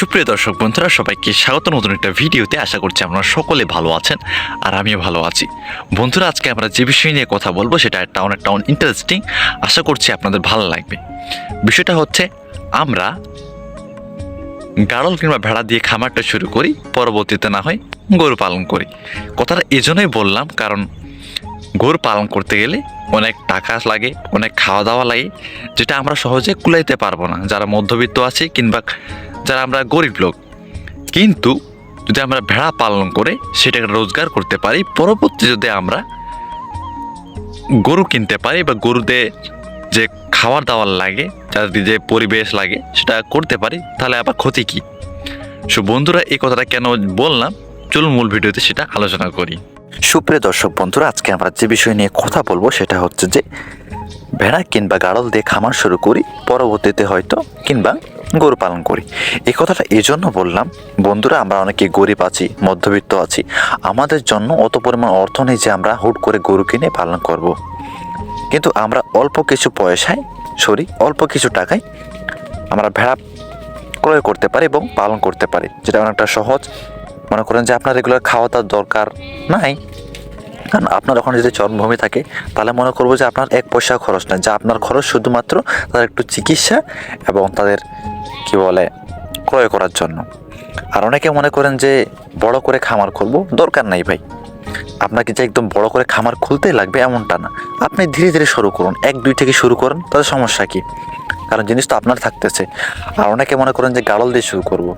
সুপ্রিয় দর্শক বন্ধুরা, সবাইকে স্বাগত নতুন একটা ভিডিওতে। আশা করছি আপনারা সকলে ভালো আছেন আর আমিও ভালো আছি। বন্ধুরা, আজকে আমরা যে বিষয় নিয়ে কথা বলব সেটা একটা অনেকটা ইন্টারেস্টিং আশা করছি আপনাদের ভালো লাগবে। বিষয়টা হচ্ছে, আমরা গাড়ল কিংবা ভেড়া দিয়ে খামারটা শুরু করি, পরবর্তীতে না হয় গরু পালন করি। কথাটা এজন্যই বললাম, কারণ গরু পালন করতে গেলে অনেক টাকা লাগে, অনেক খাওয়া দাওয়া লাগে, যেটা আমরা সহজে কুলাইতে পারব না। যারা মধ্যবিত্ত আছে কিংবা যারা আমরা গরিব লোক। কিন্তু যদি আমরা ভেড়া পালন করে সেটাকে রোজগার করতে পারি, পরবর্তী যদি আমরা গরু কিনতে পারি বা গরুদের যে খাবার দাবার লাগে যাদের যে পরিবেশ লাগে, সেটা করতে পারি, তাহলে আবার ক্ষতি কী? সো বন্ধুরা, এই কথাটা কেন বললাম? চলুন মূল ভিডিওতে সেটা আলোচনা করি। সুপ্রিয় দর্শক বন্ধুরা, আজকে আমরা যে বিষয় নিয়ে কথা বলব, সেটা হচ্ছে যে ভেড়া কিংবা গাড়ল দিয়ে খামার শুরু করি, পরবর্তীতে হয়তো কিংবা গরু পালন করি এই কথাটা এই জন্য বললাম, বন্ধুরা আমরা অনেকে গরিব আছি, মধ্যবিত্ত আছি, আমাদের জন্য অত পরিমাণ অর্থ নেই যে আমরা হুট করে গরু কিনে পালন করব। কিন্তু আমরা অল্প কিছু পয়সায়, সরি, অল্প কিছু টাকায় আমরা ভেড়া ক্রয় করতে পারি এবং পালন করতে পারি, যেটা অনেকটা সহজ মনে করেন যে আপনার রেগুলার খাওয়া দাওয়ার দরকার নাই কারণ আপনার ওখানে যদি চরমভূমি থাকে, তাহলে মনে করব যে আপনার এক পয়সা খরচ নেই যা আপনার খরচ শুধুমাত্র তাদের একটু চিকিৎসা এবং তাদের কি বলে, ক্রয় করার জন্য। আর অনেকে মনে করেন যে বড় করে খামার খুলবো দরকার নাই ভাই। আপনাকে যে একদম বড় করে খামার খুলতেই লাগবে এমনটা না। আপনি ধীরে ধীরে শুরু করুন, এক, দুই থেকে শুরু করুন তাদের সমস্যা কি? কারণ জিনিস তো আপনার থাকতেছে। আর অনেকে মনে করেন যে গাড়ল দিয়ে শুরু করব।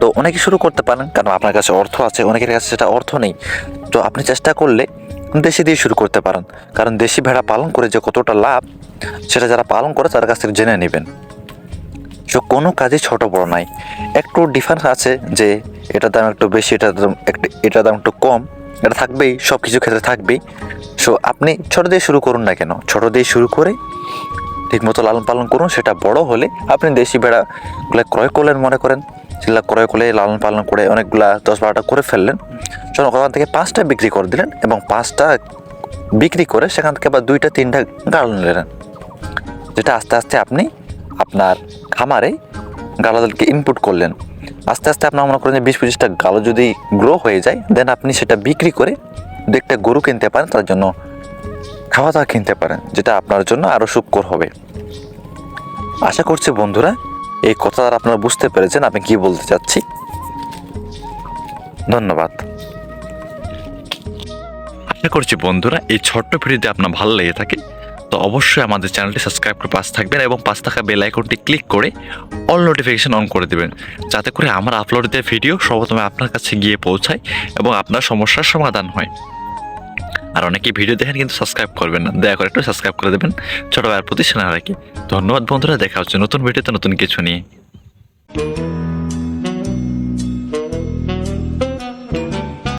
তো অনেকে শুরু করতে পারেন, কারণ আপনার কাছে অর্থ আছে, অনেকের কাছে সেটা অর্থ নেই। তো আপনি চেষ্টা করলে দেশি দিয়ে শুরু করতে পারেন। কারণ দেশি ভেড়া পালন করে যে কতটা লাভ, সেটা যারা পালন করে তাদের কাছ থেকে জেনে নেবেন। সো কোনো কাজই ছোট বড় নাই। একটু ডিফারেন্স আছে যে এটার দাম একটু বেশি এটার দাম একটু এটার দাম একটু কম। এটা থাকবেই সব কিছু ক্ষেত্রে থাকবেই। সো আপনি ছোট দিয়ে শুরু করুন না কেন? ছোট দিয়ে শুরু করে ঠিকমতো লালন পালন করুন, সেটা বড় হলে আপনি দেশি ভেড়াগুলো ক্রয় করলেন মনে করেন। সেগুলো ক্রয় করে, লালন পালন করে অনেকগুলা দশ বারোটা করে ফেললেন। চলো ওখান থেকে পাঁচটা বিক্রি করে দিলেন এবং পাঁচটা বিক্রি করে সেখান থেকে আবার দুইটা, তিনটা গাড়ল নিলেন। যেটা আস্তে আস্তে আপনি আপনার খামারে গালাদেরকে ইনপুট করলেন। আস্তে আস্তে আপনার মনে করেন যে বিশ পঁচিশটা গালো যদি গ্রো হয়ে যায় দেন আপনি সেটা বিক্রি করে দু একটা গরু কিনতে পারেন, তার জন্য খাওয়া দাওয়া কিনতে পারেন, যেটা আপনার জন্য আরও সুখকর হবে। আশা করছি বন্ধুরা এই কথাটা আপনারা বুঝতে পেরেছেন, আমি কি বলতে চাচ্ছি? ধন্যবাদ। আশা করছি বন্ধুরা, এই ছোট্ট ভিডিওতে আপনার ভালো লেগে থাকে, তো অবশ্যই আমাদের চ্যানেলটি সাবস্ক্রাইব করে পাশে থাকবেন এবং পাশ থাকা বেল আইকনটি ক্লিক করে অল নোটিফিকেশন অন করে দেবেন, যাতে করে আমার আপলোড দেওয়া ভিডিও সর্বপ্রথমে আপনার কাছে গিয়ে পৌঁছায় এবং আপনার সমস্যার সমাধান হয়। আর অনেকে ভিডিও দেখেন কিন্তু সাবস্ক্রাইব করবেন না। দয়া করে একটু সাবস্ক্রাইব করে দেবেন। ছোটো ভাইয়ের প্রতি রাখি ধন্যবাদ বন্ধুরা, দেখা হচ্ছে নতুন ভিডিওতে নতুন কিছু নিয়ে।